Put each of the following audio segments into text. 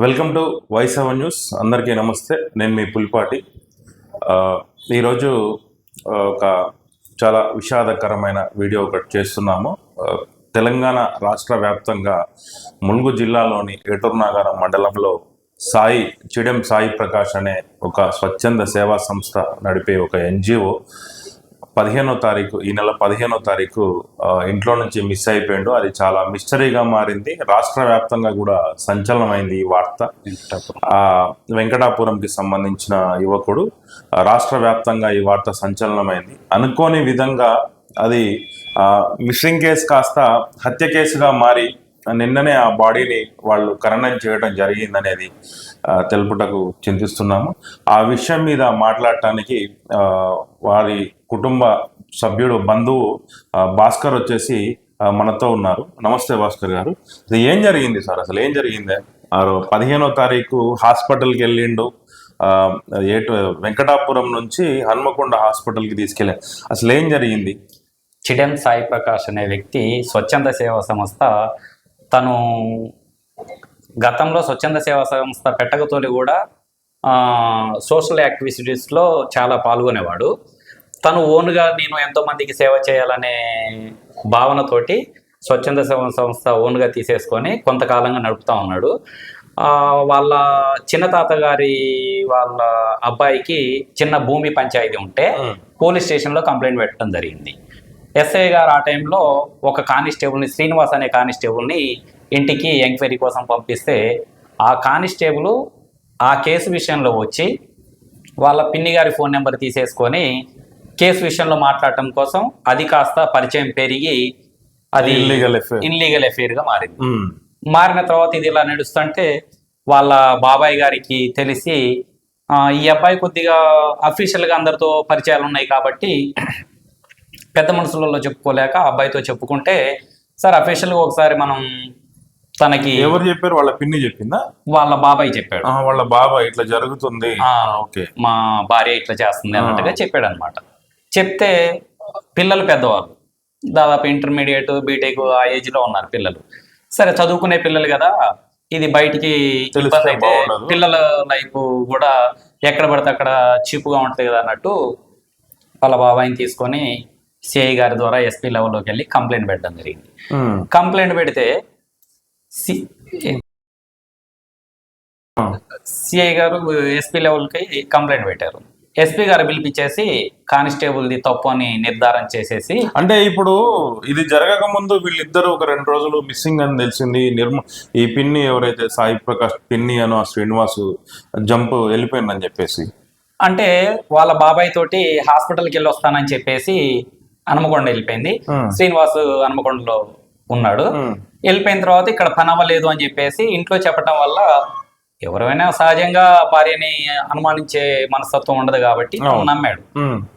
Welcome to voice seven news. అందరికీ నమస్తే. నేను మీ పులిపాటి. ఈరోజు ఒక చాలా విషాదకరమైన వీడియో ఒకటి చేస్తున్నాము. తెలంగాణ రాష్ట్ర వ్యాప్తంగా ములుగు జిల్లాలోని ఏటూర్నాగారం మండలంలో సాయి చిడెం సాయి ప్రకాష్ అనే ఒక స్వచ్ఛంద సేవా సంస్థ నడిపే ఒక ఎన్జిఓ పదిహేనో తారీఖు ఈ నెల పదిహేనో తారీఖు ఇంట్లో నుంచి మిస్ అయిపోయిండు. అది చాలా మిస్టరీగా మారింది. రాష్ట్ర వ్యాప్తంగా కూడా సంచలనమైంది ఈ వార్త. ఆ వెంకటాపురంకి సంబంధించిన యువకుడు రాష్ట్ర వ్యాప్తంగా ఈ వార్త సంచలనమైంది. అనుకోని విధంగా అది మిస్సింగ్ కేసు కాస్త హత్య కేసుగా మారి నిన్ననే ఆ బాడీని వాళ్ళు ఖననం చేయడం జరిగిందనేది తెలుపుటకు చింతిస్తున్నాము. ఆ విషయం మీద మాట్లాడటానికి ఆ, వారి కుటుంబ సభ్యుడు బంధువు భాస్కర్ వచ్చేసి మనతో ఉన్నారు. నమస్తే భాస్కర్ గారు. ఏం జరిగింది సార్? అసలు ఏం జరిగింది? పదిహేనో తారీఖు హాస్పిటల్కి వెళ్ళిండు. ఆ, ఏటు వెంకటాపురం నుంచి హన్మకొండ హాస్పిటల్కి తీసుకెళ్ళారు అసలు ఏం జరిగింది? చిడెన్ సాయి ప్రకాష్ అనే వ్యక్తి స్వచ్ఛంద సేవా సంస్థ తను గతంలో స్వచ్ఛంద సేవా సంస్థ పెట్టకతోలి కూడా సోషల్ యాక్టివిటీస్లో చాలా పాల్గొనేవాడు. తను ఓన్గా నేను ఎంతో మందికి సేవ చేయాలనే భావనతోటి స్వచ్ఛంద సేవా సంస్థ ఓన్గా తీసేసుకొని కొంతకాలంగా నడుపుతా ఉన్నాడు. వాళ్ళ చిన్న తాతగారి వాళ్ళ అబ్బాయికి చిన్న భూమి పంచాయతీ ఉంటే పోలీస్ స్టేషన్లో కంప్లైంట్ పెట్టడం జరిగింది. ఎస్ఐ గారు ఆ టైంలో ఒక కానిస్టేబుల్ని శ్రీనివాస్ అనే కానిస్టేబుల్ని ఇంటికి ఎంక్వైరీ కోసం పంపిస్తే ఆ కానిస్టేబుల్ ఆ కేసు విషయంలో వచ్చి వాళ్ళ పిన్ని గారి ఫోన్ నెంబర్ తీసేసుకొని కేసు విషయంలో మాట్లాడటం కోసం అది కాస్త పరిచయం పెరిగి అది. ఇన్లీగల్గా మారింది ఉమ్, మారిన తర్వాత ఇది ఇలా నడుస్తుంటే వాళ్ళ బాబాయ్ గారికి తెలిసి ఈ అబ్బాయి కొద్దిగా అఫీషియల్గా అందరితో పరిచయాలు ఉన్నాయి కాబట్టి పెద్ద మనుషులలో చెప్పుకోలేక అబ్బాయితో చెప్పుకుంటే సార్ అఫీషియల్గా ఒకసారి మనం తనకి ఎవరు చెప్పారు? వాళ్ళ పిన్ని చెప్పిందా? వాళ్ళ బాబాయ్ చెప్పాడు. వాళ్ళ బాబా ఇట్లా జరుగుతుంది. ఆ, ఓకే. మా భార్య ఇట్లా చేస్తుంది అన్నట్టుగా చెప్పాడు అనమాట చెప్తే పిల్లలు పెద్దవాళ్ళు. దాదాపు ఇంటర్మీడియట్ బీటెక్ ఆ ఏజ్లో ఉన్నారు పిల్లలు. సరే చదువుకునే పిల్లలు కదా ఇది బయటికి ఇబ్బంది అయితే. పిల్లల లైఫ్ కూడా ఎక్కడ పడితే అక్కడ చీపుగా ఉంటుంది కదా అన్నట్టు వాళ్ళ బాబాయిని తీసుకొని సిఐ గారి ద్వారా ఎస్పీ లెవెల్లోకి వెళ్ళి కంప్లైంట్ పెట్టడం జరిగింది. ఉమ్, కంప్లైంట్ పెడితే సిఐ గారు ఎస్పీ లెవెల్కి కంప్లైంట్ పెట్టారు. ఎస్పీ గారు పిలిపించేసి కానిస్టేబుల్ది తప్పు అని నిర్ధారణ చేసేసి అంటే ఇప్పుడు ఇది జరగక ముందు వీళ్ళిద్దరు ఒక రెండు రోజులు మిస్సింగ్ అని తెలిసింది. నిర్మ ఈ పిన్ని ఎవరైతే సాయి ప్రకాష్ పిన్ని అను ఆ శ్రీనివాసు జంప్ వెళ్ళిపోయిందని చెప్పేసి. అంటే వాళ్ళ బాబాయ్ తోటి హాస్పిటల్కి వెళ్ళి వస్తానని చెప్పేసి హనుమకొండ వెళ్ళిపోయింది. శ్రీనివాస్ హనుమకొండలో ఉన్నాడు. వెళ్ళిపోయిన తర్వాత ఇక్కడ పని అవ్వలేదు అని చెప్పేసి ఇంట్లో చెప్పడం వల్ల ఎవరైనా సహజంగా భార్యని అనుమానించే మనస్తత్వం ఉండదు కాబట్టి. నమ్మాడు.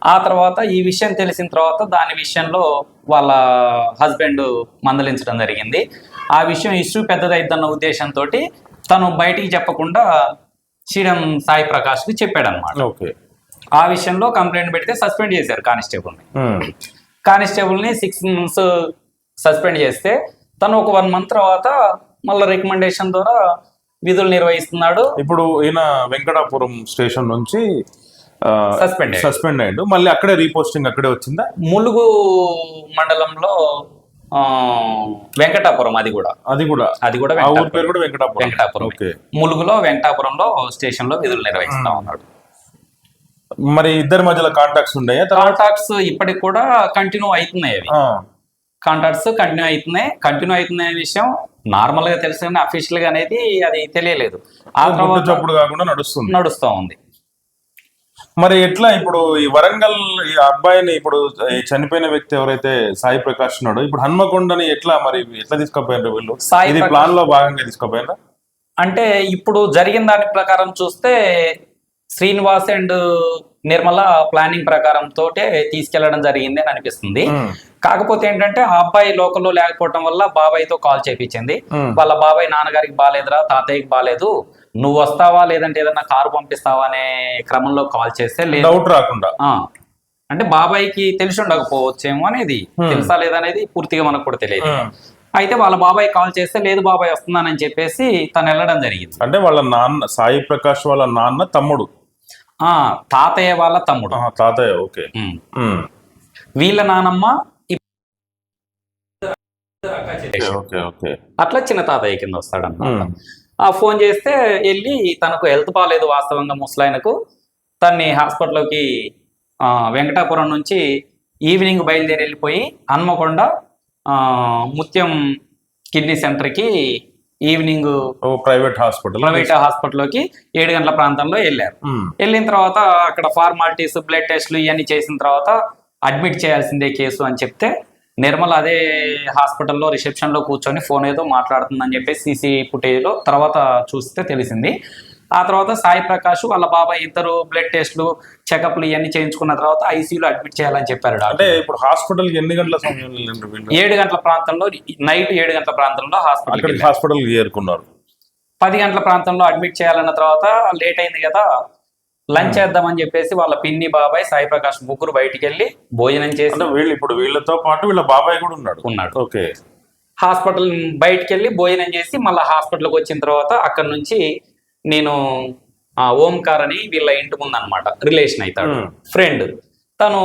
ఆ. తర్వాత ఈ విషయం తెలిసిన తర్వాత దాని విషయంలో వాళ్ళ హస్బెండ్ మందలించడం జరిగింది. ఆ విషయం ఇష్యూ పెద్దదైద్దన్న ఉద్దేశంతో తను బయటికి చెప్పకుండా శ్రీరం సాయి ప్రకాష్కి చెప్పాడనమాట ఓకే. ఆ విషయంలో కంప్లైంట్ పెడితే సస్పెండ్ చేశారు కానిస్టేబుల్ని. ఉమ్, కానిస్టేబుల్ని సిక్స్ మంత్స్ సస్పెండ్ చేస్తే తను ఒక వన్ మంత్ తర్వాత మళ్ళీ రికమెండేషన్ ద్వారా విధులు నిర్వహిస్తున్నాడు. ఇప్పుడు ఈయన వెంకటాపురం స్టేషన్ నుంచి అయ్యాడు. సస్పెండ్ అయ్యాడు. మళ్ళీ అక్కడే రీపోస్టింగ్ అక్కడే వచ్చిందా? ములుగు మండలంలో వెంకటాపురం అది కూడా. అది కూడా. అది కూడా ఊరి పేరు కూడా వెంకటాపురం. వెంకటాపురం. ఓకే. ములుగులో వెంకటాపురంలో స్టేషన్లో విధులు నిర్వహిస్తా ఉన్నాడు. మరి ఇద్దరి మధ్యలో కాంటాక్ట్స్ ఉన్నాయా? కాంటాక్ట్స్ ఇప్పటికి కూడా కంటిన్యూ అవుతున్నాయి అవి. కాంటాక్ట్స్ కంటిన్యూ అవుతున్నాయి. కంటిన్యూ అవుతున్నాయి అనే విషయం నార్మల్గా తెలుసు అఫీషియల్గా అనేది అది తెలియలేదు. ఆ తర్వాత కాకుండా నడుస్తుంది. నడుస్తూ ఉంది. మరి ఎట్లా ఇప్పుడు ఈ వరంగల్ ఈ అబ్బాయిని ఇప్పుడు చనిపోయిన వ్యక్తి ఎవరైతే సాయి ప్రకాష్ ఉన్నాడో ఇప్పుడు హన్మకొండని ఎట్లా మరి ఎట్లా తీసుకుపోయినారు వీళ్ళు? సాయి ఇది ప్లాన్లో భాగంగా తీసుకుపోయినా అంటే ఇప్పుడు జరిగిన దాని ప్రకారం చూస్తే శ్రీనివాస్ అండ్ నిర్మల ప్లానింగ్ ప్రకారం తోటే తీసుకెళ్ళడం జరిగింది అని అనిపిస్తుంది. కాకపోతే ఏంటంటే ఆ అబ్బాయి లోకల్లో లేకపోవటం వల్ల బాబాయ్తో కాల్ చేపించింది. వాళ్ళ బాబాయ్ నాన్నగారికి బాగాలేదురా తాతయ్యకి బాగాలేదు నువ్వు వస్తావా లేదంటే ఏదన్నా కారు పంపిస్తావా అనే క్రమంలో కాల్ చేస్తే డౌట్ రాకుండా. అంటే బాబాయ్కి తెలిసి ఉండకపోవచ్చేమో అనేది తెలుసా లేదనేది పూర్తిగా మనకు కూడా తెలియదు. అయితే వాళ్ళ బాబాయ్ కాల్ చేస్తే లేదు బాబాయ్ వస్తున్నానని చెప్పేసి తను వెళ్ళడం జరిగింది. అంటే వాళ్ళ నాన్న సాయి ప్రకాష్ వాళ్ళ నాన్న తమ్ముడు? ఆ తాతయ్య వాళ్ళ తమ్ముడు. తాతయ్య ఓకే. వీళ్ళ నానమ్మ అట్లా చిన్న తాతయ్య కింద వస్తాడన్నమాట. ఆ ఫోన్ చేస్తే వెళ్ళి తనకు హెల్త్ బాగాలేదు వాస్తవంగా ముసలాయనకు. తన్ని హాస్పిటల్లోకి వెంకటాపురం నుంచి ఈవినింగ్ బయలుదేరి వెళ్ళిపోయి హన్మకొండ ముత్యం కిడ్నీ సెంటర్కి ఈవినింగ్ ప్రైవేట్ హాస్పిటల్. ప్రైవేట్ హాస్పిటల్లోకి ఏడు గంటల ప్రాంతంలో వెళ్ళారు. వెళ్ళిన తర్వాత అక్కడ ఫార్మాలిటీస్ బ్లడ్ టెస్ట్లు ఇవన్నీ చేసిన తర్వాత అడ్మిట్ చేయాల్సిందే కేసు అని చెప్తే నిర్మల్ అదే హాస్పిటల్లో రిసెప్షన్లో కూర్చొని ఫోన్ ఏదో మాట్లాడుతుందని చెప్పి సీసీ ఫుటేజ్లో తర్వాత చూస్తే తెలిసింది. ఆ తర్వాత సాయి ప్రకాష్ వాళ్ళ బాబాయ్ ఇద్దరు బ్లడ్ టెస్ట్లు చెకప్లు ఇవన్నీ చేయించుకున్న తర్వాత ఐసీయూలో అడ్మిట్ చేయాలని చెప్పారు అంటే ఇప్పుడు హాస్పిటల్ ఎన్ని గంటల ఏడు గంటల ప్రాంతంలో నైట్ ఏడు గంటల ప్రాంతంలో హాస్పిటల్ హాస్పిటల్ చేరుకున్నారు. పది గంటల ప్రాంతంలో అడ్మిట్ చేయాలన్న తర్వాత లేట్ అయింది కదా లంచ్ చేద్దామని చెప్పేసి వాళ్ళ పిన్ని బాబాయ్ సాయి ప్రకాష్ ముగ్గురు బయటికి వెళ్ళి భోజనం చేసి వీళ్ళు ఇప్పుడు వీళ్ళతో పాటు వీళ్ళ బాబాయ్ కూడా ఉన్నాడు. ఉన్నాడు. ఓకే. హాస్పిటల్ బయటికి వెళ్ళి భోజనం చేసి మళ్ళీ హాస్పిటల్కి వచ్చిన తర్వాత అక్కడ నుంచి నేను ఆ, ఓంకార్ అని వీళ్ళ ఇంటి ముందు అనమాట రిలేషన్ అవుతాడు. ఫ్రెండ్. తను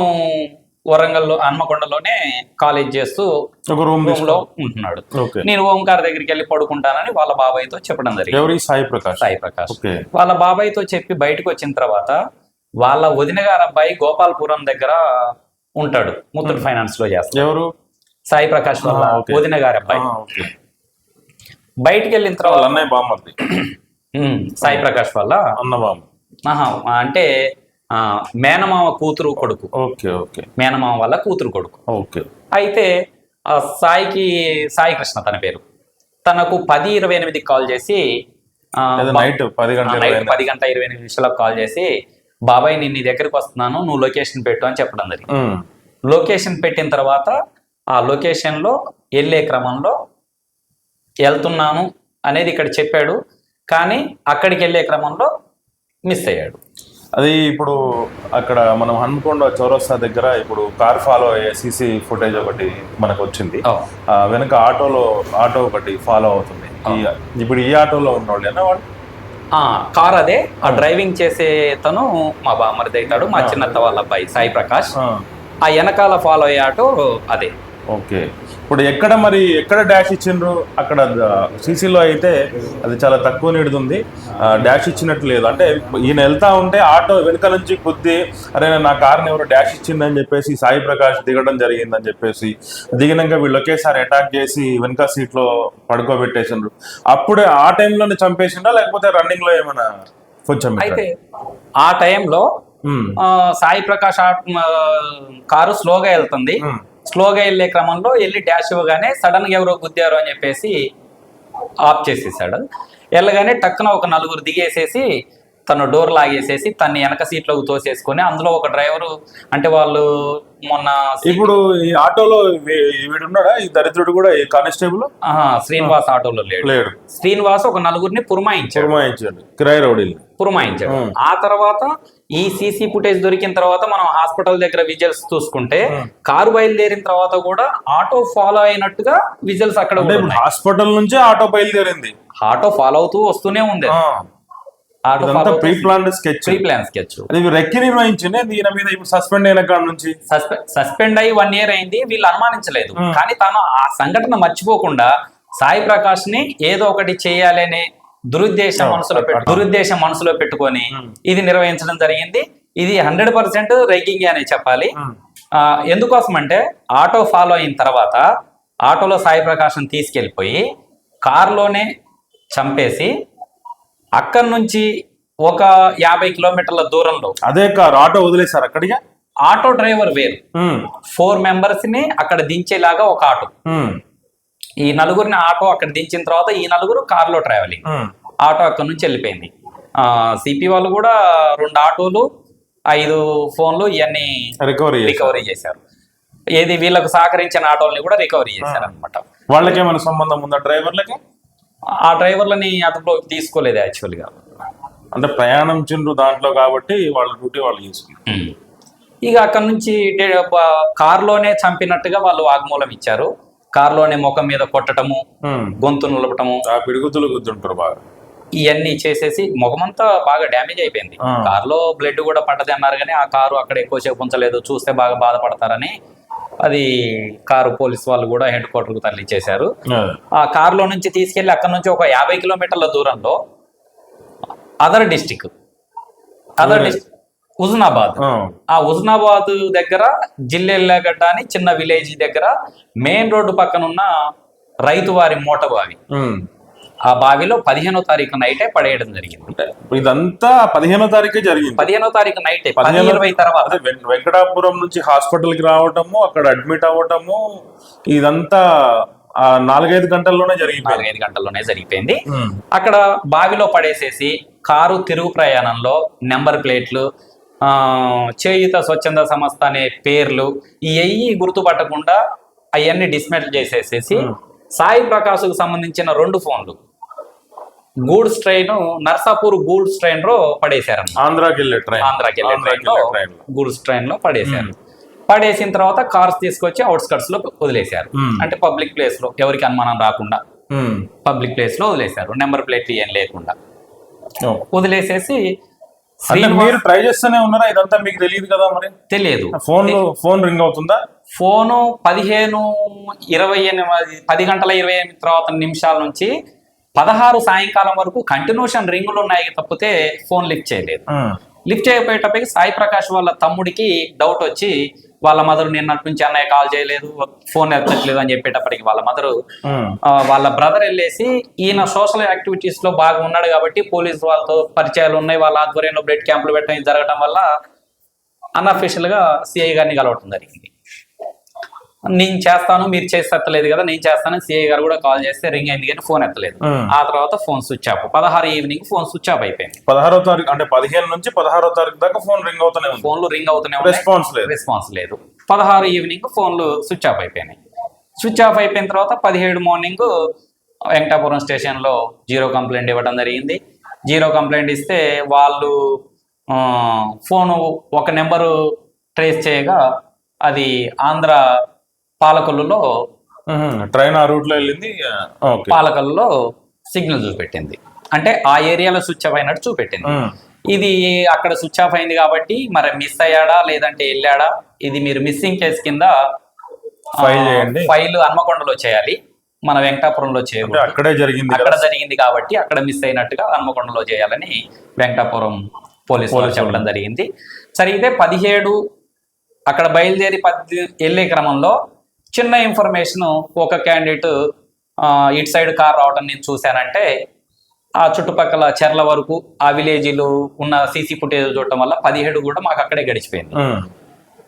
వరంగల్లో హన్మకొండలోనే కాలేజ్ చేస్తూ ఒక రూమ్ రూమ్లో ఉంటున్నాడు. నేను ఓంకార్ దగ్గరికి వెళ్ళి పడుకుంటానని వాళ్ళ బాబాయ్తో చెప్పడం జరిగింది. ఎవరి? సాయి ప్రకాష్. సాయి ప్రకాష్. వాళ్ళ బాబాయ్తో చెప్పి బయటకు వచ్చిన తర్వాత వాళ్ళ వదిన గారు అబ్బాయి గోపాల్పురం దగ్గర ఉంటాడు. ముత్తూట్ ఫైనాన్స్లో చేస్తాడు. ఎవరు? సాయి ప్రకాష్ వాళ్ళ. వదిన గారి అబ్బాయి. బయటికి వెళ్ళిన వాళ్ళ తర్వాత సాయి ప్రకాష్ వల్ల? అన్న బామ్మ ఆహా, అంటే ఆ, మేనమామ కూతురు కొడుకు. Okay okay. మేనమామ వల్ల కూతురు కొడుకు. ఓకే. అయితే ఆ సాయికి సాయి కృష్ణ తన పేరు. తనకు పది ఇరవై ఎనిమిదికి కాల్ చేసి నైట్ పది ఇరవై పది గంట ఇరవై ఎనిమిది నిమిషాలకు కాల్ చేసి బాబాయ్ నేను నీ దగ్గరికి వస్తున్నాను నువ్వు లొకేషన్ పెట్టు అని చెప్పడం జరిగింది. లొకేషన్ పెట్టిన తర్వాత ఆ లొకేషన్లో వెళ్ళే క్రమంలో వెళ్తున్నాను అనేది ఇక్కడ చెప్పాడు. కానీ అక్కడికి వెళ్ళే క్రమంలో మిస్ అయ్యాడు. అది ఇప్పుడు అక్కడ మనం హన్మకొండ చౌరస్తా దగ్గర ఇప్పుడు కార్ ఫాలో అయ్యే సీసీ ఫుటేజ్ ఒకటి మనకు వచ్చింది వెనక ఆటోలో ఆటో ఒకటి ఫాలో అవుతుంది. ఇప్పుడు ఈ ఆటోలో ఉన్నోళ్ళేనా వాళ్ళు? ఆ కార్ అదే. ఆ డ్రైవింగ్ చేసే తను మా బామ్మరిది అవుతాడు మా చిన్నత్త వాళ్ళ అబ్బాయి సాయి ప్రకాష్. ఆ, ఆ వెనకాల ఫాలో అయ్యే ఆటో అదే. ఓకే. ఇప్పుడు ఎక్కడ మరి ఎక్కడ డాష్ ఇచ్చిండ్రు? అక్కడ సీసీలో అయితే అది చాలా తక్కువ నిడుతుంది. డాష్ ఇచ్చినట్టు లేదు. అంటే ఈయన వెళ్తా ఉంటే ఆటో వెనుక నుంచి గుద్ది అరే నా కార్ని ఎవరో డాష్ ఇచ్చిందని చెప్పేసి సాయి ప్రకాష్ దిగడం జరిగిందని చెప్పేసి దిగినాక వీళ్ళు ఒకేసారి అటాక్ చేసి వెనుక సీట్లో పడుకోబెట్టేసిండ్రు. అప్పుడే ఆ టైంలోనే చంపేసిండ్రా లేకపోతే రన్నింగ్లో ఏమైనా కొంచెం అయితే ఆ టైంలో సాయి ప్రకాష్ కారు స్లోగా వెళ్తుంది. స్లోగా వెళ్ళే క్రమంలో వెళ్ళి డాష్ ఇవ్వగానే సడన్గా ఎవరో గుద్దారు అని చెప్పేసి ఆఫ్ చేసేసాడు. వెళ్ళగానే టక్కున ఒక నలుగురు దిగేసేసి తను డోర్ లాగేసేసి తన్ని వెనక సీట్లోకి తోసేసుకొని అందులో ఒక డ్రైవరు అంటే వాళ్ళు మొన్న ఇప్పుడు ఈ ఆటోలో వీడున్నాడా ఈ దరిద్రుడు కూడా ఈ కానిస్టేబుల్? శ్రీనివాస్ ఆటోలో లేడు. లేడు. శ్రీనివాస్ ఒక నలుగురిని పురమాయించాడు. పురమాయించాడు. కిరాయి రౌడీలు. పురమాయించాడు. ఆ తర్వాత ఈ సీసీ ఫుటేజ్ దొరికిన తర్వాత మనం హాస్పిటల్ దగ్గర విజువల్స్ చూసుకుంటే. కారు బయలుదేరిన తర్వాత కూడా ఆటో ఫాలో అయినట్టుగా విజువల్స్ అక్కడ. హాస్పిటల్ నుంచే ఆటో బయలుదేరింది ఆటో ఫాలో అవుతూ వస్తూనే ఉంది సస్పెండ్ అయిన నుంచి సస్పెండ్ అయ్యి వన్ ఇయర్ అయింది వీళ్ళు అనుమానించలేదు. కానీ తను ఆ సంఘటన మర్చిపోకుండా సాయి ప్రకాష్ని ఏదో ఒకటి చేయాలనే దురుద్దేశం మనసులో పెట్టు. దురుద్దేశం మనసులో పెట్టుకొని. ఇది నిర్వహించడం జరిగింది. ఇది హండ్రెడ్ పర్సెంట్ రైకింగ్ అనే చెప్పాలి. ఎందుకోసం అంటే ఆటో ఫాలో అయిన తర్వాత ఆటోలో సాయి ప్రకాశం తీసుకెళ్ళిపోయి కారులోనే చంపేసి అక్కడి నుంచి ఒక యాభై కిలోమీటర్ల దూరంలో అదే కారు ఆటో వదిలేశారు అక్కడికి? ఆటో డ్రైవర్ వేరు. ఫోర్ మెంబర్స్ని అక్కడ దించేలాగా ఒక ఆటో. ఈ నలుగురిని ఆటో అక్కడ దించిన తర్వాత ఈ నలుగురు కార్లో ట్రావెలింగ్ ఆటో అక్కడ నుంచి వెళ్ళిపోయింది. సిపి వాళ్ళు కూడా రెండు ఆటోలు ఐదు ఫోన్లు ఇవన్నీ రికవరీ చేశారు. రికవరీ చేశారు. ఏది వీళ్ళకు సహకరించిన ఆటోల్ని కూడా రికవరీ చేశారు అనమాట వాళ్ళకి ఏమైనా సంబంధం ఉందా డ్రైవర్లకి? ఆ డ్రైవర్లని అదుపులోకి తీసుకోలేదు యాక్చువల్గా అంటే ప్రయాణం చిండ్రు దాంట్లో కాబట్టి వాళ్ళ డ్యూటీ వాళ్ళు చేసుకున్నారు ఇక అక్కడ నుంచి కారులోనే చంపినట్టుగా వాళ్ళు వాగ్మూలం ఇచ్చారు. కారులోనే ముఖం మీద కొట్టటము ఉమ్. గొంతు నిలపటము. పిడుగుతులు గుద్దుంటారు బాగా. ఇవన్నీ చేసేసి ముఖమంతా బాగా డ్యామేజ్ అయిపోయింది. కారులో బ్లడ్ కూడా పడ్డది అన్నారు కానీ ఆ కారు అక్కడ ఎక్కువసేపు ఉంచలేదు చూస్తే బాగా బాధపడతారని అది కారు పోలీస్ వాళ్ళు కూడా హెడ్ క్వార్టర్కు తరలించేశారు. ఆ. కారులో నుంచి తీసుకెళ్ళి అక్కడ నుంచి ఒక యాభై కిలోమీటర్ల దూరంలో other district. Other district. Huzurabad ఆ. హుజనాబాద్ దగ్గర జిల్లెల్లగడ్డ అని చిన్న విలేజ్ దగ్గర మెయిన్ రోడ్డు పక్కన ఉన్న రైతు వారి మూట బావి. ఆ బావిలో పదిహేనో తారీఖు నైటే పడేయడం జరిగింది. ఇదంతా పదిహేనో తారీఖే జరిగింది. పదిహేనో తారీఖు నైటే పది పదిహేనో- ఇరవై తర్వాత. వెంకటాపురం నుంచి హాస్పిటల్కి రావటము అక్కడ అడ్మిట్ అవ్వటము ఇదంతా ఆ నాలుగైదు గంటల్లోనే జరిగిపోయింది. నాలుగైదు గంటల్లోనే జరిగిపోయింది. అక్కడ బావిలో పడేసేసి కారు తిరుగు ప్రయాణంలో నెంబర్ ప్లేట్లు చేయుత స్వచ్ఛంద సంస్థ అనే పేర్లు ఇవన్నీ గుర్తుపట్టకుండా అవన్నీ డిస్మెటల్ చేసేసేసి సాయి ప్రకాష్కు సంబంధించిన రెండు ఫోన్లు. గూడ్స్ ట్రైన్ నర్సాపూర్ గూడ్స్ ట్రైన్లో పడేశారు ఆంధ్రాకి ట్రైన్. ఆంధ్రాకి ట్రైన్లో గూడ్స్ ట్రైన్లో పడేశారు. పడేసిన తర్వాత కార్స్ తీసుకొచ్చి అవుట్స్కట్స్లో వదిలేశారు. అంటే పబ్లిక్ ప్లేస్లో ఎవరికి అనుమానం రాకుండా. పబ్లిక్ ప్లేస్లో వదిలేశారు. నెంబర్ ప్లేట్లు ఏం లేకుండా. వదిలేసేసి మీరు ట్రై చేస్తూనే ఉన్నారా? ఇదంతా మీకు తెలియదు కదా మరి? తెలియదు. ఫోన్ ఫోన్ రింగ్ అవుతుందా? ఫోను పదిహేను ఇరవై ఎనిమిది పది గంటల ఇరవై ఎనిమిది తర్వాత నిమిషాల నుంచి పదహారు సాయంకాలం వరకు కంటిన్యూషన్ రింగులు ఉన్నాయి తప్పితే ఫోన్ లిఫ్ట్ చేయలేదు. లిఫ్ట్ చేయకపోయేటప్పటికి సాయి ప్రకాష్ వాళ్ళ తమ్ముడికి డౌట్ వచ్చి వాళ్ళ మదర్ నిన్నటి నుంచి అన్నయ్య కాల్ చేయలేదు ఫోన్ ఎత్తట్లేదు అని చెప్పేటప్పటికి వాళ్ళ మదరు వాళ్ళ బ్రదర్ వెళ్ళేసి ఈయన సోషల్ యాక్టివిటీస్లో బాగా ఉన్నాడు కాబట్టి పోలీస్ వాళ్ళతో పరిచయాలు ఉన్నాయి. వాళ్ళ ఆధ్వర్యంలో బ్లడ్ క్యాంపులు పెట్టడం జరగడం వల్ల అన్అఫీషియల్గా సిఐ గారిని కలవటం జరిగింది. నేను చేస్తాను మీరు చేసి ఎత్తలేదు కదా నేను చేస్తాను సిఐ గారు కూడా కాల్ చేస్తే రింగ్ అయింది కానీ ఫోన్ ఎత్తలేదు. ఆ. తర్వాత ఫోన్ స్విచ్ ఆఫ్ పదహారు ఈవినింగ్ ఫోన్ స్విచ్ ఆఫ్ అయిపోయింది. పదహారో తారీఖు అంటే పదిహేను నుంచి పదహారో తారీఖు దాకా ఫోన్ రింగ్ అవుతూనే ఉంది. ఫోన్లు రింగ్ అవుతూనే ఉన్నాయి. రెస్పాన్స్ లేదు. రెస్పాన్స్ లేదు. పదహారు ఈవినింగ్ ఫోన్లు స్విచ్ ఆఫ్ అయిపోయినాయి. స్విచ్ ఆఫ్ అయిపోయిన తర్వాత పదిహేడు మార్నింగ్ వెంకటాపురం స్టేషన్లో జీరో కంప్లైంట్ ఇవ్వడం జరిగింది. జీరో కంప్లైంట్ ఇస్తే వాళ్ళు ఫోను ఒక నెంబరు ట్రేస్ చేయగా అది ఆంధ్ర పాలకొల్లులో. ట్రైన్ ఆ రూట్లో వెళ్ళింది పాలకొల్లులో సిగ్నల్ చూపెట్టింది. అంటే ఆ ఏరియాలో స్విచ్ ఆఫ్ అయినట్టు చూపెట్టింది. ఇది అక్కడ స్విచ్ ఆఫ్ అయింది కాబట్టి మరి మిస్ అయ్యాడా లేదంటే వెళ్ళాడా? ఇది మీరు మిస్సింగ్ కేసు కింద ఫైల్ హన్మకొండలో చేయాలి. మన వెంకటాపురంలో చేయకూడదు. అక్కడే జరిగింది అక్కడ జరిగింది కాబట్టి అక్కడ మిస్ అయినట్టుగా హన్మకొండలో చేయాలని వెంకటాపురం పోలీసు వాళ్ళు చెప్పడం జరిగింది. సరే ఇదే పదిహేడు అక్కడ బయలుదేరి పది వెళ్ళే క్రమంలో చిన్న ఇన్ఫర్మేషన్ ఒక క్యాండిడేట్ ఇటు సైడ్ కార్ రావడం నేను చూశానంటే ఆ చుట్టుపక్కల చెర్ల వరకు ఆ విలేజీలు ఉన్న సీసీ ఫుటేజ్ చూడటం వల్ల పదిహేడు కూడా మాకు అక్కడే గడిచిపోయింది.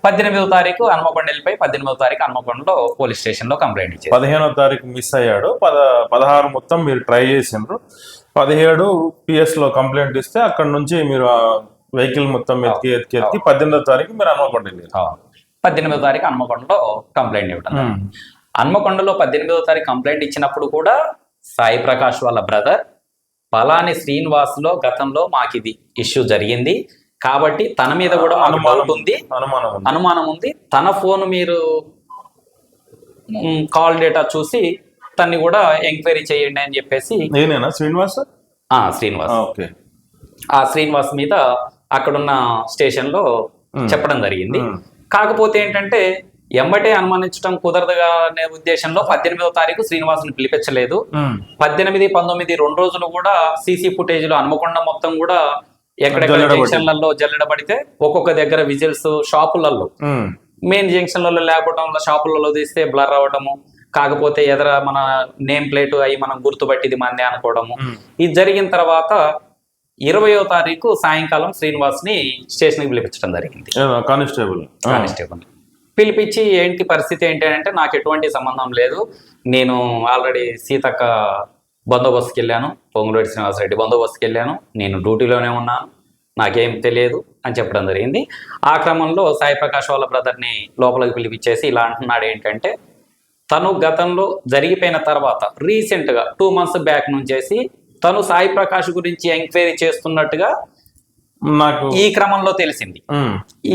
పద్దెనిమిదో తారీఖు హన్మకొండ వెళ్ళిపోయి పద్దెనిమిదో తారీఖు హన్మకొండలో పోలీస్ స్టేషన్లో కంప్లైంట్ ఇచ్చారు పదిహేనో తారీఖు మిస్ అయ్యాడు. పద పదహారు మొత్తం మీరు ట్రై చేసిండ్రు. పదిహేడు పిఎస్లో కంప్లైంట్ ఇస్తే అక్కడ నుంచి మీరు వెహికల్ మొత్తం ఎత్తికి ఎత్తికి ఎత్తి పద్దెనిమిదో తారీఖు మీరు హనుమకొండ వెళ్ళారు. పద్దెనిమిదో తారీఖు హన్మకొండలో కంప్లైంట్ ఇవ్వడం. హన్మకొండలో పద్దెనిమిదవ తారీఖు కంప్లైంట్ ఇచ్చినప్పుడు కూడా సాయి ప్రకాష్ వాళ్ళ బ్రదర్ పలాని శ్రీనివాస్లో గతంలో మాకు ఇది ఇష్యూ జరిగింది. కాబట్టి తన మీద కూడా అనుమానం ఉంది. అనుమానం ఉంది. తన ఫోన్ మీరు కాల్ డేటా చూసి తన్ని కూడా ఎంక్వైరీ చేయండి అని చెప్పేసి శ్రీనివాస్? ఆ శ్రీనివాస్. ఓకే. ఆ శ్రీనివాస్ మీద అక్కడున్న స్టేషన్లో. చెప్పడం జరిగింది. కాకపోతే ఏంటంటే ఎమ్మటే అనుమానించడం కుదరదుగా అనే ఉద్దేశంలో పద్దెనిమిదవ తారీఖు శ్రీనివాస్ని పిలిపించలేదు. పద్దెనిమిది పంతొమ్మిది రెండు రోజులు కూడా సీసీ ఫుటేజ్లో హన్మకొండ మొత్తం కూడా ఎక్కడెక్కడ. జంక్షన్లలో జల్లెడబడితే ఒక్కొక్క దగ్గర విజిల్స్ షాపులలో. మెయిన్ జంక్షన్లలో లేకపోవడం వల్ల షాపులలో తీస్తే బ్లర్ అవ్వడము కాకపోతే ఎదర మన నేమ్ ప్లేట్ అవి మనం గుర్తుపట్టి ఇది మందే అనుకోవడము. ఇది జరిగిన తర్వాత ఇరవయో తారీఖు సాయంకాలం శ్రీనివాస్ని స్టేషన్కి పిలిపించడం జరిగింది. కానిస్టేబుల్. కానిస్టేబుల్. పిలిపించి ఏంటి పరిస్థితి ఏంటి అంటే నాకు ఎటువంటి సంబంధం లేదు. నేను ఆల్రెడీ సీతక్క బందోబస్తుకి వెళ్ళాను పొంగులేటి శ్రీనివాసరెడ్డి బందోబస్తుకి వెళ్ళాను. నేను డ్యూటీలోనే ఉన్నాను నాకేం తెలియదు అని చెప్పడం జరిగింది. ఆ క్రమంలో సాయి ప్రకాష్ వాళ్ళ బ్రదర్ని లోపలికి పిలిపించేసి ఇలా అంటున్నాడు ఏంటంటే తను గతంలో జరిగిపోయిన తర్వాత రీసెంట్గా టూ మంత్స్ బ్యాక్ నుంచేసి తను సాయి ప్రకాష్ గురించి ఎంక్వైరీ చేస్తున్నట్టుగా నాకు ఈ క్రమంలో తెలిసింది.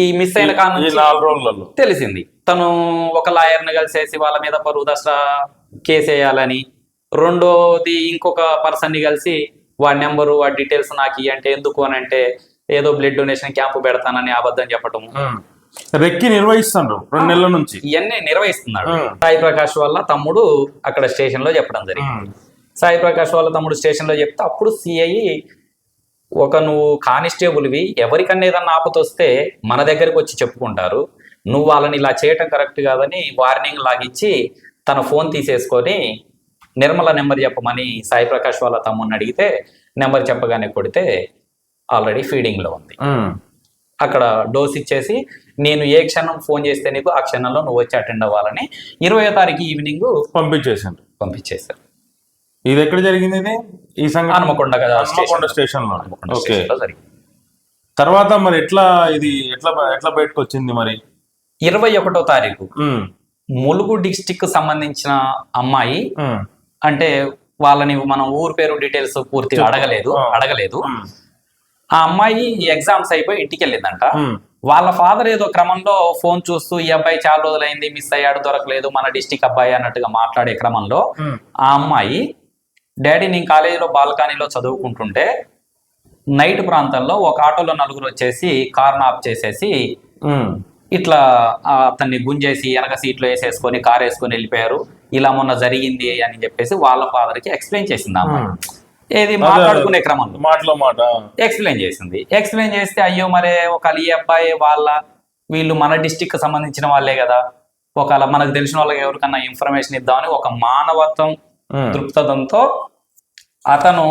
ఈ మిస్ అయిన కారణం తెలిసింది తను ఒక లాయర్ని కలిసేసి వాళ్ళ మీద పరువు దశ కేసు వేయాలని రెండోది ఇంకొక పర్సన్ని కలిసి వాడి నెంబరు వాడి డీటెయిల్స్ నాకు అంటే ఎందుకు అని అంటే ఏదో బ్లడ్ డొనేషన్ క్యాంపు పెడతానని అబద్ధం చెప్పటం. రెక్కి నిర్వహిస్తాడు రెండు నెలల నుంచి ఇవన్నీ నిర్వహిస్తున్నాడు. సాయి ప్రకాష్ వాళ్ళ తమ్ముడు అక్కడ స్టేషన్లో చెప్పడం జరిగింది. సాయి ప్రకాష్ వాళ్ళ తమ్ముడు స్టేషన్లో చెప్తే అప్పుడు సిఐ ఒక నువ్వు కానిస్టేబుల్వి ఎవరికన్నా ఏదన్నా ఆపతొస్తే మన దగ్గరికి వచ్చి చెప్పుకుంటారు. నువ్వు వాళ్ళని ఇలా చేయటం కరెక్ట్ కాదని వార్నింగ్ లాగిచ్చి తన ఫోన్ తీసేసుకొని నిర్మల నెంబర్ చెప్పమని సాయి ప్రకాష్ వాళ్ళ తమ్ముడిని అడిగితే నెంబర్ చెప్పగానే కొడితే ఆల్రెడీ ఫీడింగ్లో ఉంది. అక్కడ డోస్ ఇచ్చేసి నేను ఏ క్షణం ఫోన్ చేస్తే నీకు ఆ క్షణంలో నువ్వు వచ్చి అటెండ్ అవ్వాలని ఇరవయో తారీఖు ఈవినింగ్ పంపించేసిండు పంపించేశారు. ఇది ఎక్కడ జరిగింది ఇది ఈ సంఘటన హన్మకొండ కదా హన్మకొండ స్టేషన్లో ఓకే తర్వాత మరి ఎట్లా ఇది ఎట్లా ఎట్లా బయటకు వచ్చింది మరి ఇరవై ఒకటో తారీఖు. ములుగు డిస్టిక్ సంబంధించిన అమ్మాయి. అంటే వాళ్ళని మనం ఊరు పేరు డీటెయిల్స్ పూర్తిగా అడగలేదు. అడగలేదు. ఆ అమ్మాయి ఎగ్జామ్స్ అయిపోయి ఇంటికి వెళ్ళిందంట. వాళ్ళ ఫాదర్ ఏదో క్రమంలో ఫోన్ చూస్తూ ఈ అబ్బాయి చాలా రోజులైంది మిస్ అయ్యాడు దొరకలేదు మన డిస్టిక్ అబ్బాయి అన్నట్టుగా మాట్లాడే క్రమంలో. ఆ అమ్మాయి డాడీ నేను కాలేజీలో బాల్కనీలో చదువుకుంటుంటే నైట్ ప్రాంతంలో ఒక ఆటోలో నలుగురు వచ్చేసి కార్ను ఆఫ్ చేసేసి. ఇట్లా అతన్ని గుంజేసి వెనక సీట్లో వేసేసుకొని కార్ వేసుకొని వెళ్ళిపోయారు. ఇలా మొన్న జరిగింది అని చెప్పేసి వాళ్ళ ఫాదర్కి ఎక్స్ప్లెయిన్ చేసింది. ఏది మాట్లాడుకునే క్రమంలో. మాటలో మాట. ఎక్స్ప్లెయిన్ చేసింది. ఎక్స్ప్లెయిన్ చేస్తే అయ్యో మరే ఒక ఈ అబ్బాయి వాళ్ళ వీళ్ళు మన డిస్టిక్ సంబంధించిన వాళ్ళే కదా. ఒకవేళ మనకు తెలిసిన వాళ్ళకి ఎవరికన్నా ఇన్ఫర్మేషన్ ఇద్దామని ఒక మానవత్వం. దృక్పథంతో అతను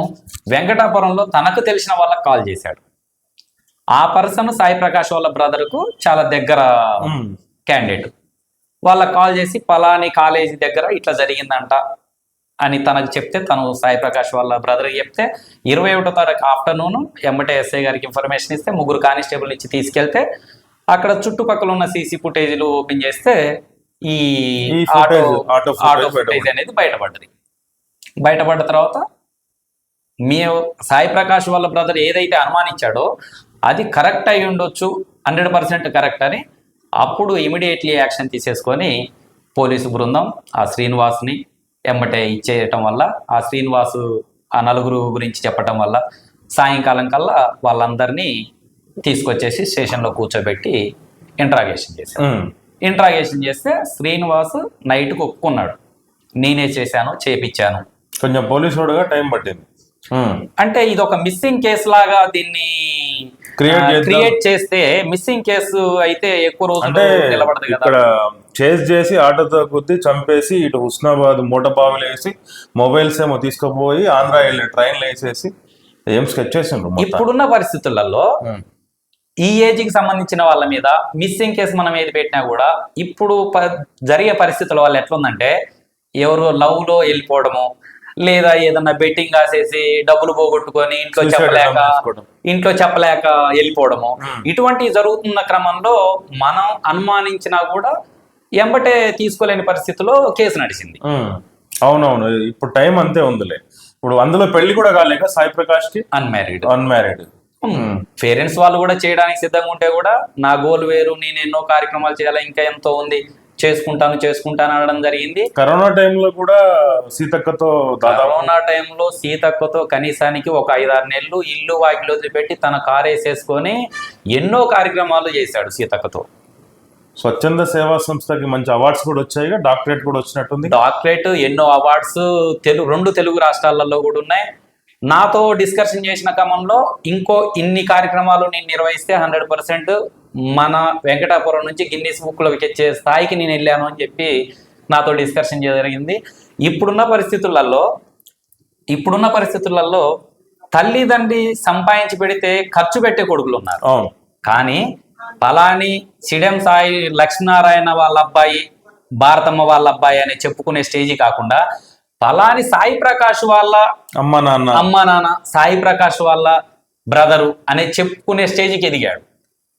వెంకటాపురంలో తనకు తెలిసిన వాళ్ళకి కాల్ చేశాడు ఆ పర్సన్ సాయి ప్రకాష్ వాళ్ళ బ్రదర్కు చాలా దగ్గర. క్యాండిడేట్ వాళ్ళకి కాల్ చేసి పలాని కాలేజీ దగ్గర ఇట్లా జరిగిందంట అని తనకు చెప్తే తను సాయి ప్రకాష్ వాళ్ళ బ్రదర్ చెప్తే ఇరవై ఒకటో తారీఖు ఆఫ్టర్నూన్ ఎమ్మటే ఎస్ఐ గారికి ఇన్ఫర్మేషన్ ఇస్తే ముగ్గురు కానిస్టేబుల్ ఇచ్చి తీసుకెళ్తే అక్కడ చుట్టుపక్కల ఉన్న సీసీ ఫుటేజ్లు ఓపెన్ చేస్తే ఈ ఆటో ఆటో ఫుటేజ్. అనేది బయటపడ్డది బయటపడ్డ తర్వాత మీ సాయి ప్రకాష్ వాళ్ళ బ్రదర్ ఏదైతే అనుమానించాడో అది కరెక్ట్ అయి ఉండొచ్చు హండ్రెడ్ పర్సెంట్ కరెక్ట్ అని అప్పుడు ఇమీడియట్లీ యాక్షన్ తీసేసుకొని పోలీసు బృందం ఆ శ్రీనివాస్ని ఎమ్మటే ఇచ్చేయటం వల్ల ఆ శ్రీనివాసు ఆ నలుగురు గురించి చెప్పటం వల్ల సాయంకాలం కల్లా వాళ్ళందరినీ తీసుకొచ్చేసి స్టేషన్లో కూర్చోబెట్టి ఇంట్రాగేషన్ చేశారు. ఇంట్రాగేషన్ చేస్తే శ్రీనివాస్ నైట్కి ఒప్పుకున్నాడు నేనే చేశాను చేపించాను కొంచెం పోలీసు టైం పట్టింది. అంటే ఇది ఒక మిస్సింగ్ కేసు లాగా దీన్ని. క్రియేట్ చేస్తే మిస్సింగ్ కేసు అయితే ఎక్కువ రోజులు నిలబడదు కదా ఇక్కడ చేజ్ చేసి ఆటోతో గుద్ది చంపేసి ఇటు హుస్నాబాద్ మూటబావులు వేసి మొబైల్స్ ఏమో తీసుకుపోయి ఆంధ్ర వెళ్ళి ట్రైన్లు వేసేసి ఏం స్కెచ్ చేసిండ్రు ఇప్పుడున్న పరిస్థితులలో. ఈ ఏజ్కి సంబంధించిన వాళ్ళ మీద మిస్సింగ్ కేసు మనం ఏది పెట్టినా కూడా ఇప్పుడు జరిగే పరిస్థితుల వల్ల ఎట్లుందంటే ఎవరు లవ్లో వెళ్ళిపోవడము లేదా ఏదన్నా బెట్టింగ్ కాసేసి డబ్బులు పోగొట్టుకొని ఇంట్లో చెప్పలేక. ఇంట్లో చెప్పలేక వెళ్ళిపోవడము. ఇటువంటివి జరుగుతున్న క్రమంలో మనం అనుమానించినా కూడా ఎంబటే తీసుకోలేని పరిస్థితిలో కేసు నడిచింది. అవునవును ఇప్పుడు టైం అంతే ఉందిలే. ఇప్పుడు అందులో పెళ్ళి కూడా కాలేక సాయి ప్రకాష్కి అన్మ్యారీడ్ అన్మ్యారీడ్ పేరెంట్స్ వాళ్ళు కూడా చేయడానికి సిద్ధంగా ఉంటే కూడా నా గోల్ వేరు నేను ఎన్నో కార్యక్రమాలు చేయాలి ఇంకా ఎంతో ఉంది. చేసుకుంటాను చేసుకుంటాను అనడం జరిగింది. కరోనా టైంలో కూడా సీతక్కతో కరోనా టైంలో సీతక్కతో కనీసానికి ఒక ఐదారు నెలలు ఇల్లు వాకిలు వదిలిపెట్టి తన కారు వేసేసుకొని ఎన్నో కార్యక్రమాలు చేశాడు సీతక్కతో. స్వచ్ఛంద సేవా సంస్థకి మంచి అవార్డ్స్ కూడా వచ్చాయి డాక్టరేట్ కూడా వచ్చినట్టుంది. డాక్టరేట్ ఎన్నో అవార్డ్స్ తెలుగు రెండు తెలుగు రాష్ట్రాలలో కూడా ఉన్నాయి. నాతో డిస్కషన్ చేసిన క్రమంలో ఇంకో ఇన్ని కార్యక్రమాలు నేను నిర్వహిస్తే హండ్రెడ్ పర్సెంట్ మన వెంకటాపురం నుంచి గిన్నీస్ బుక్లోకి వచ్చే స్థాయికి నేను వెళ్ళాను అని చెప్పి నాతో డిస్కషన్ జరిగింది. ఇప్పుడున్న పరిస్థితులలో ఇప్పుడున్న పరిస్థితులలో తల్లిదండ్రి సంపాదించి పెడితే ఖర్చు పెట్టే కొడుకులు ఉన్నారు. కానీ పలాని సిడెం సాయి లక్ష్మీనారాయణ వాళ్ళ అబ్బాయి భారతమ్మ వాళ్ళ అబ్బాయి అని చెప్పుకునే స్టేజి కాకుండా పలాని సాయి ప్రకాష్ వాళ్ళ అమ్మ నాన్న. అమ్మ నాన్న సాయి ప్రకాష్ వాళ్ళ బ్రదరు అనే చెప్పుకునే స్టేజ్కి ఎదిగాడు.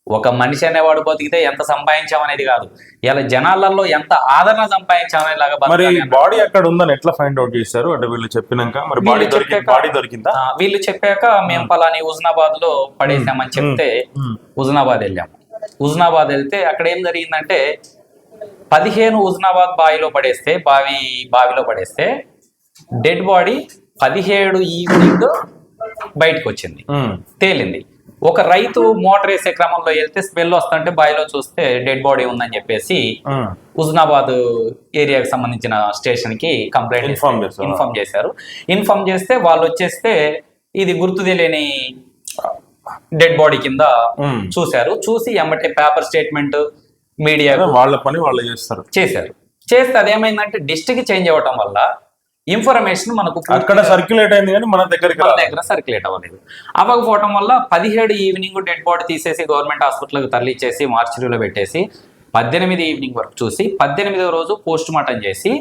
ఒక మనిషి అనేవాడు బతికితే ఎంత సంపాదించామనేది కాదు. ఇలా జనాలలో ఎంత ఆదరణ సంపాదించామనేలాగా మరి బాడీ అక్కడ ఉందని ఎట్లా ఫైండ్ అవుట్ చేశారు అంటే వీళ్ళు చెప్పినాక మరి బాడీ బాడీ దొరికిందా? వీళ్ళు చెప్పాక మేము పలాని హుజనాబాద్లో పడేసామని చెప్తే. హుజనాబాద్ వెళ్ళాము. హుజనాబాద్ వెళ్తే అక్కడ ఏం జరిగిందంటే పదిహేను హుజనాబాద్ బావిలో పడేస్తే బావి బావిలో పడేస్తే డెడ్ బాడీ పదిహేడు ఈవినింగ్ బయటకు వచ్చింది. తేలింది. ఒక రైతు మోటార్ వేసే క్రమంలో వెళ్తే స్మెల్ వస్తుంటే బావిలో చూస్తే డెడ్ బాడీ ఉందని చెప్పేసి. హుజనాబాద్ ఏరియాకి సంబంధించిన స్టేషన్కి కంప్లైంట్. ఇన్ఫార్మ్ చేశారు ఇన్ఫార్మ్ చేస్తే వాళ్ళు వచ్చేస్తే ఇది గుర్తు తెలియని డెడ్ బాడీ కింద. చూశారు చూసి ఎమ్మటే పేపర్ స్టేట్మెంట్ మీడియా వాళ్ళ పని వాళ్ళు చేస్తారు చేశారు చేస్తే అదేమైందంటే డిస్ట్రిక్ట్ చేంజ్ అవ్వటం వల్ల ఇన్ఫర్మేషన్ మనకు అక్కడ సర్క్యులేట్ అయింది కానీ మన రాలేదు. దగ్గర సర్క్యులేట్ అవ్వలేదు. అవ్వకపోవటం వల్ల పదిహేడు ఈవినింగ్ డెడ్ బాడీ తీసేసి గవర్నమెంట్ హాస్పిటల్కి తరలిచ్చేసి మార్చిరీలో పెట్టేసి పద్దెనిమిది ఈవినింగ్ వరకు చూసి పద్దెనిమిదవ రోజు పోస్ట్ మార్టం చేసి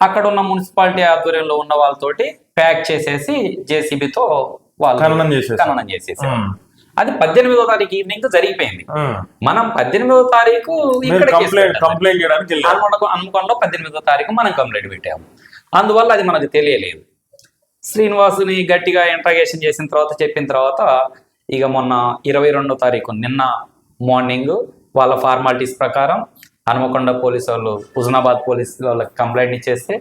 అక్కడ ఉన్న మున్సిపాలిటీ ఆధ్వర్యంలో ఉన్న వాళ్ళతోటి ప్యాక్ చేసేసి జేసీబీతో వాళ్ళు ఖననం చేసేసి. అది పద్దెనిమిదో తారీఖు ఈవినింగ్ జరిగిపోయింది. మనం పద్దెనిమిదో తారీఖు ఇక్కడ కంప్లైంట్ చేయడానికి హన్మకొండలో పద్దెనిమిదో తారీఖు మనం కంప్లైంట్ పెట్టాము. అందువల్ల అది మనకు తెలియలేదు. శ్రీనివాసుని గట్టిగా ఇంట్రాగేషన్ చేసిన తర్వాత చెప్పిన తర్వాత ఇక మొన్న ఇరవై రెండో తారీఖు నిన్న మార్నింగ్ వాళ్ళ ఫార్మాలిటీస్ ప్రకారం హనుమకొండ పోలీసు వాళ్ళు హుజనాబాద్ పోలీసు వాళ్ళకి కంప్లైంట్ ఇచ్చేస్తే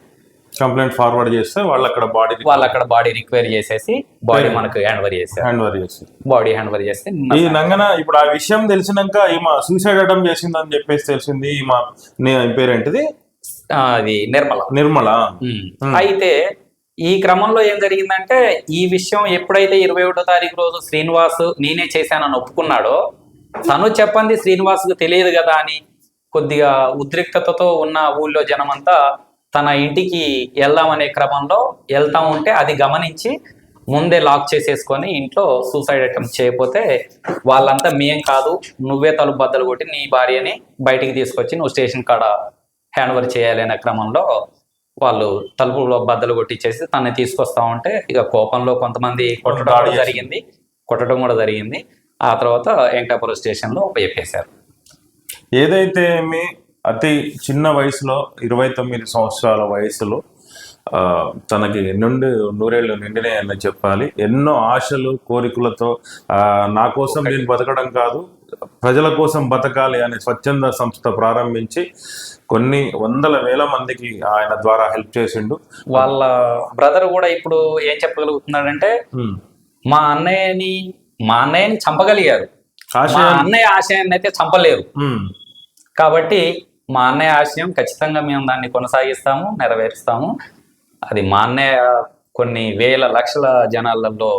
కంప్లైంట్ ఫార్వర్డ్ చేస్తే వాళ్ళు అక్కడ బాడీ వాళ్ళు అక్కడ బాడీ రిక్వైర్ చేసేసి బాడీ మనకు హ్యాండ్ ఓవర్ చేశారు. హ్యాండ్ ఓవర్ చేస్తారు బాడీ హ్యాండ్ ఓవర్ చేస్తే ఈ నంగన ఇప్పుడు ఆ విషయం తెలిసినాక ఈమె సూసైడ్ అటెంప్ట్ చేసిందని చెప్పేసి తెలిసింది ఈమె పేరేంటిది? అది నిర్మల. నిర్మల. అయితే ఈ క్రమంలో ఏం జరిగిందంటే ఈ విషయం ఎప్పుడైతే ఇరవై ఒకటో తారీఖు రోజు శ్రీనివాస్ నేనే చేశానని ఒప్పుకున్నాడో తను చెప్పంది శ్రీనివాస్కు తెలియదు కదా అని కొద్దిగా ఉద్రిక్తతతో ఉన్న ఊళ్ళో జనమంతా తన ఇంటికి వెళ్దామనే క్రమంలో వెళ్తా ఉంటే అది గమనించి ముందే లాక్ చేసేసుకొని ఇంట్లో సూసైడ్ అటెంప్ట్ చేయకపోతే వాళ్ళంతా మేం కాదు నువ్వే తలుపు బద్దలు కొట్టి నీ భార్యని బయటికి తీసుకొచ్చి నువ్వు స్టేషన్ కాడ హ్యాండ్ ఓవర్ చేయాలి అనే క్రమంలో వాళ్ళు తలుపులో బద్దలు కొట్టించేసి తనని తీసుకొస్తా ఉంటే ఇక కోపంలో కొంతమంది కొట్టడం జరిగింది. కొట్టడం కూడా జరిగింది. ఆ తర్వాత వెంకటాపురం స్టేషన్లో చెప్పేశారు ఏదైతే మీ అతి చిన్న వయసులో ఇరవై తొమ్మిది సంవత్సరాల వయసులో తనకి నుండి నూరేళ్ళు నిండినాయని చెప్పాలి. ఎన్నో ఆశలు కోరికలతో నా కోసం నేను బతకడం కాదు ప్రజల కోసం బతకాలి అనే స్వచ్ఛంద సంస్థ ప్రారంభించి కొన్ని వందల వేల మందికి ఆయన ద్వారా హెల్ప్ చేసిండు వాళ్ళ బ్రదర్ కూడా ఇప్పుడు ఏం చెప్పగలుగుతున్నాడంటే. మా అన్నయ్యని మా అన్నయ్యని చంపగలిగారు మా అన్నయ్య ఆశయాన్ని అయితే చంపలేరు. కాబట్టి మా అన్నయ్య ఆశయం ఖచ్చితంగా మేము దాన్ని కొనసాగిస్తాము నెరవేరుస్తాము అది మా అన్నయ్య కొన్ని వేల లక్షల జనాలలో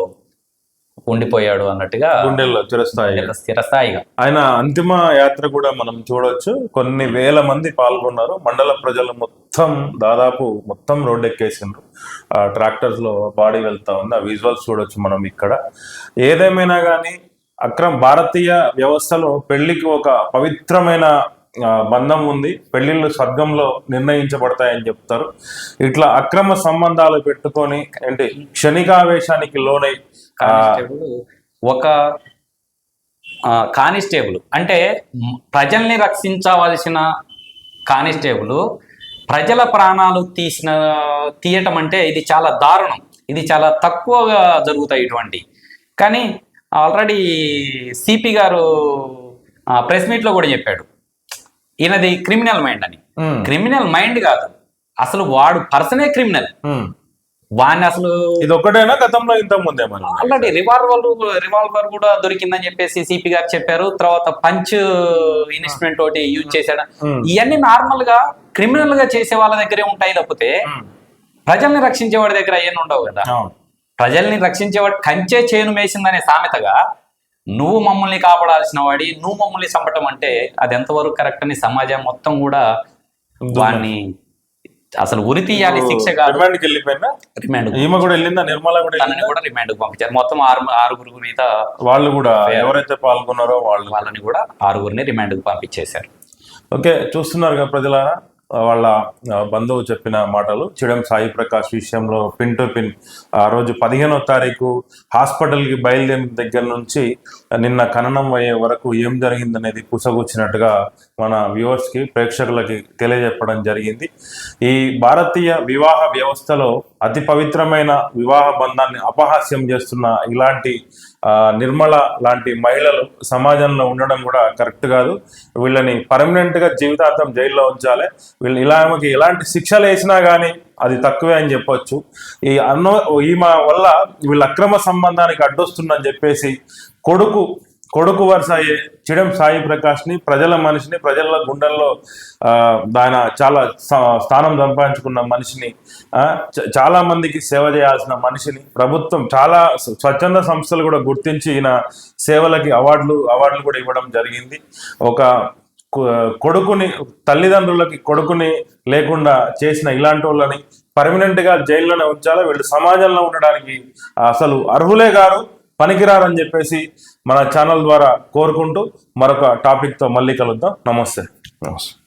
ఉండిపోయాడు అన్నట్టుగా గుండెల్లో చిరస్థాయి స్థిరస్థాయిగా. ఆయన అంతిమ యాత్ర కూడా మనం చూడొచ్చు. కొన్ని వేల మంది పాల్గొన్నారు. మండల ప్రజలు మొత్తం దాదాపు మొత్తం రోడ్డు ఎక్కేసిండ్రు ఆ ట్రాక్టర్స్లో బాడీ వెళ్తా ఉంది. ఆ విజువల్స్ చూడొచ్చు మనం ఇక్కడ. ఏదేమైనా కానీ అక్రమ్ భారతీయ వ్యవస్థలో పెళ్ళికి ఒక పవిత్రమైన బంధం ఉంది పెళ్ళిళ్ళు స్వర్గంలో నిర్ణయించబడతాయని చెప్తారు. ఇట్లా అక్రమ సంబంధాలు పెట్టుకొని అంటే క్షణికావేశానికి లోనై ఒక కానిస్టేబుల్. అంటే ప్రజల్ని రక్షించవలసిన కానిస్టేబుల్ ప్రజల ప్రాణాలు తీసిన తీయటం అంటే ఇది చాలా దారుణం. ఇది చాలా తక్కువగా జరుగుతాయి ఇటువంటి. కానీ ఆల్రెడీ సిపి గారు ప్రెస్ మీట్లో కూడా చెప్పాడు. ఈయనది క్రిమినల్ మైండ్ అని. క్రిమినల్ మైండ్ కాదు. అసలు వాడు పర్సనే క్రిమినల్. వాడిని అసలు ఇది ఒకటేనా గతంలో ఇంత ముందే మనం ఆల్రెడీ రివాల్వర్ రివాల్వర్ కూడా దొరికిందని చెప్పేసి సిపి గారు చెప్పారు. తర్వాత పంచ్ ఇన్స్ట్రుమెంట్ ఒకటి యూజ్ చేశాడు. ఇవన్నీ నార్మల్గా క్రిమినల్గా చేసే వాళ్ళ దగ్గరే ఉంటాయి తప్పితే ప్రజల్ని రక్షించే వాడి దగ్గర ఏమి ఉండవు కదా. ప్రజల్ని రక్షించేవాడు కంచే చేను మేసిందనే సామెతగా నువ్వు మమ్మల్ని కాపాడాల్సిన వాడి నువ్వు మమ్మల్ని చంపటం అంటే అది ఎంతవరకు కరెక్ట్ అని సమాజం మొత్తం కూడా వాడిని అసలు ఉరి తీయాలి శిక్ష రిమాండ్కి వెళ్ళిపోయినా రిమాండ్ ఈమె కూడా వెళ్ళిందా? నిర్మల కూడా తనని? కూడా రిమాండ్ పంపించారు. మొత్తం ఆరు ఆరుగురు మీద వాళ్ళు కూడా ఎవరైతే పాల్గొన్నారో వాళ్ళు. వాళ్ళని కూడా ఆరుగురిని రిమాండ్కు పంపించేశారు. ఓకే చూస్తున్నారు కదా ప్రజలారా. వాళ్ళ బంధువు చెప్పిన మాటలు చిడం సాయి ప్రకాష్ విషయంలో పిన్ టు పిన్ ఆ రోజు పదిహేనో తారీఖు హాస్పిటల్కి బయలుదేరిన దగ్గర నుంచి నిన్న ఖననం అయ్యే వరకు ఏం జరిగిందనేది పుసగొచ్చినట్టుగా మన వ్యూవర్స్కి ప్రేక్షకులకి తెలియజెప్పడం జరిగింది. ఈ భారతీయ వివాహ వ్యవస్థలో అతి పవిత్రమైన వివాహ బంధాన్ని అపహాస్యం చేస్తున్న ఇలాంటి నిర్మల లాంటి మహిళలు సమాజంలో ఉండడం కూడా కరెక్ట్ కాదు. వీళ్ళని పర్మనెంట్గా జీవితాంతం జైల్లో ఉంచాలి. వీళ్ళు ఇలా ఆమెకి ఎలాంటి శిక్షలు వేసినా కానీ అది తక్కువే అని చెప్పొచ్చు. ఈ అన్నో ఈమె వల్ల వీళ్ళ అక్రమ సంబంధానికి అడ్డొస్తుందని చెప్పేసి కొడుకు కొడుకు వరుస అయ్యే చిడం సాయి ప్రకాష్ని ప్రజల మనిషిని ప్రజల గుండెల్లో ఆ, ఆయన చాలా స్థానం సంపాదించుకున్న మనిషిని ఆ, చ- చాలా మందికి సేవ చేయాల్సిన మనిషిని ప్రభుత్వం చాలా స్వచ్ఛంద సంస్థలు కూడా గుర్తించి ఈయన సేవలకి అవార్డులు అవార్డులు కూడా ఇవ్వడం జరిగింది. ఒక కొడుకుని తల్లిదండ్రులకి కొడుకుని లేకుండా చేసిన ఇలాంటి వాళ్ళని పర్మనెంట్గా జైల్లోనే ఉంచాలి వీళ్ళు సమాజంలో ఉండడానికి అసలు అర్హులే గారు పనికిరారని చెప్పేసి మన ఛానల్ ద్వారా కోరుకుంటూ మరొక టాపిక్తో మళ్ళీ కలుద్దాం. నమస్తే. నమస్తే.